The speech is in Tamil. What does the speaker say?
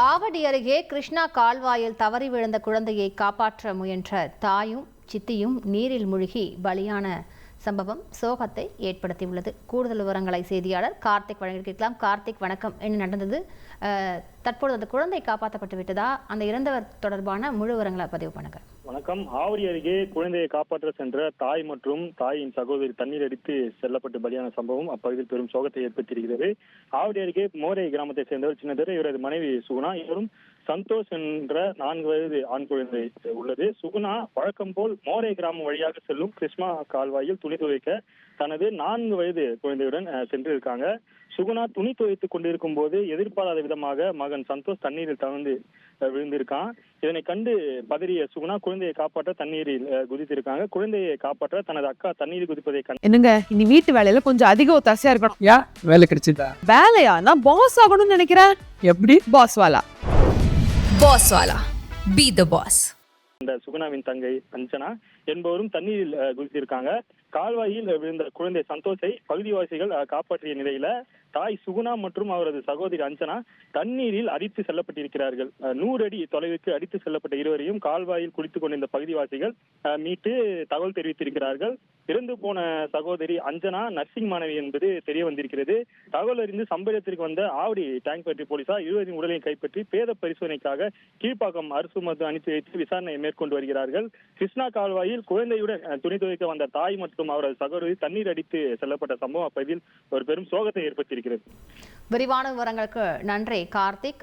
ஆவடி அருகே கிருஷ்ணா கால்வாயில் தவறி விழுந்த குழந்தையை காப்பாற்ற முயன்ற தாயும் சித்தியும் நீரில் மூழ்கி பலியான சம்பவம் சோகத்தை ஏற்படுத்தியுள்ளது. கூடுதல் விவரங்களை செய்தியாளர் கார்த்திக் வழங்கியிருக்கலாம் கார்த்திக் வணக்கம். என்ன நடந்தது? தற்பொழுது அந்த குழந்தை காப்பாற்றப்பட்டு விட்டதா? அந்த இறந்தவர் தொடர்பான முழு விவரங்களை பதிவு பண்ணுங்கள் வணக்கம். ஆவடி அருகே குழந்தையை காப்பாற்ற சென்ற தாய் மற்றும் தாயின் சகோதரி தண்ணீர் அடித்து செல்லப்பட்டு பலியான சம்பவம் அப்பகுதியில் பெரும் சோகத்தை ஏற்படுத்தியிருக்கிறது. ஆவடி அருகே மோரை கிராமத்தை சேர்ந்தவர் சின்னதர். இவரது மனைவி சுகுணா. இவரும் சந்தோஷ் என்ற நான்கு வயது ஆண் குழந்தை உள்ளது. சுகுணா வழக்கம் போல் மோரை கிராமம் வழியாக செல்லும் கிருஷ்ணா கால்வாயில் துணி துவைக்க தனது நான்கு வயது குழந்தையுடன் சென்றிருக்காங்க. சுகுணா துணி துவைத்துக் கொண்டிருக்கும் போது எதிர்பாராத விதமாக மகன் சந்தோஷ் தண்ணீரில் தவழ்ந்து விழுந்திருக்கான். இதனை கண்டு பதறிய சுகுணா குழந்தையை காப்பாற்ற தண்ணீரில் குதித்திருக்காங்க. குழந்தையை காப்பாற்ற தனது அக்கா தண்ணீரில் குதிப்பதை கண்டு என்னங்க இனி வீட்டு வேலையில கொஞ்சம் அதிக ஒத்தாசையா இருக்கணும். ஏன் வேலை கிடைச்சிட்டா வேலையா? நான் பாஸ் ஆகணும்னு நினைக்கிறேன். எப்படி? பாஸ் வாலா. பாஸ் வாலா. பி த பாஸ் இந்த சுகுணாவின் தங்கை அஞ்சனா என்பவரும் தண்ணீரில் குதித்திருக்காங்க கால்வாயில் விழுந்த குழந்தை சந்தோஷை பகுதிவாசிகள் காப்பாற்றிய நிலையில தாய் சுகுணா மற்றும் அவரது சகோதரி அஞ்சனா தண்ணீரில் அடித்து செல்லப்பட்டிருக்கிறார்கள். நூறு அடி தொலைவுக்கு அடித்து செல்லப்பட்ட இருவரையும் கால்வாயில் குளித்துக் கொண்டிருந்த பகுதிவாசிகள் மீட்டு தகவல் தெரிவித்திருக்கிறார்கள். இறந்து போன சகோதரி அஞ்சனா நர்சிங் மாணவி என்பது தெரிய வந்திருக்கிறது. தகவல் அறிந்து சம்பவத்திற்கு வந்த ஆவடி டேங்க் பற்றி போலீசார் இருவரின் உடலை கைப்பற்றி பேத பரிசோதனைக்காக கீழ்ப்பாக்கம் அரசு மருத்துவ அனுப்பி வைத்து விசாரணை மேற்கொண்டு வருகிறார்கள். கிருஷ்ணா கால்வாயில் குழந்தையுடன் துணி துவைக்க வந்த தாய் மற்றும் அவரது சகோதரி தண்ணீர் அடித்து செல்லப்பட்ட சம்பவம் அப்பகுதியில் ஒரு பெரும் சோகத்தை ஏற்படுத்தியிருக்கிறது. விரிவான விவரங்களுக்கு நன்றி கார்த்திக்.